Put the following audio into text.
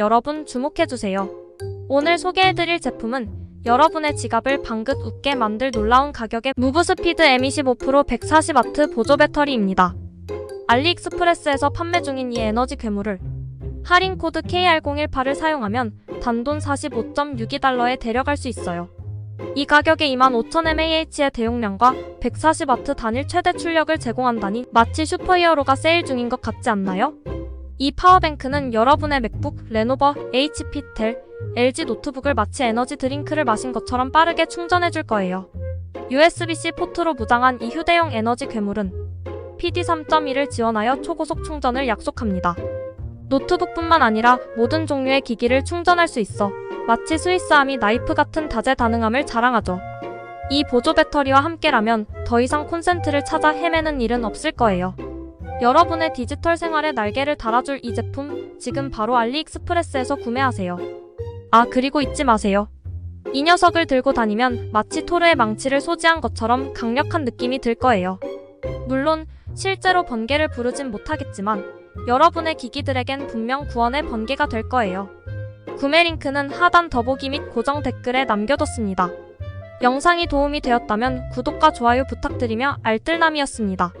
여러분 주목해주세요. 오늘 소개해드릴 제품은 여러분의 지갑을 방긋 웃게 만들 놀라운 가격의 무브스피드 M25 140W 보조 배터리입니다. 알리익스프레스에서 판매 중인 이 에너지 괴물을 할인 코드 KR018을 사용하면 단돈 45.62달러에 데려갈 수 있어요. 이 가격에 25,000mAh의 대용량과 140W 단일 최대 출력을 제공한다니 마치 슈퍼히어로가 세일 중인 것 같지 않나요? 이 파워뱅크는 여러분의 맥북, 레노버, HP, 델, LG 노트북을 마치 에너지 드링크를 마신 것처럼 빠르게 충전해줄 거예요. USB-C 포트로 무장한 이 휴대용 에너지 괴물은 PD 3.1을 지원하여 초고속 충전을 약속합니다. 노트북뿐만 아니라 모든 종류의 기기를 충전할 수 있어 마치 스위스아미 나이프 같은 다재다능함을 자랑하죠. 이 보조 배터리와 함께라면 더 이상 콘센트를 찾아 헤매는 일은 없을 거예요. 여러분의 디지털 생활에 날개를 달아줄 이 제품 지금 바로 알리익스프레스에서 구매하세요. 아 그리고 잊지 마세요. 이 녀석을 들고 다니면 마치 토르의 망치를 소지한 것처럼 강력한 느낌이 들 거예요. 물론 실제로 번개를 부르진 못하겠지만 여러분의 기기들에겐 분명 구원의 번개가 될 거예요. 구매 링크는 하단 더보기 및 고정 댓글에 남겨뒀습니다. 영상이 도움이 되었다면 구독과 좋아요 부탁드리며 알뜰남이었습니다.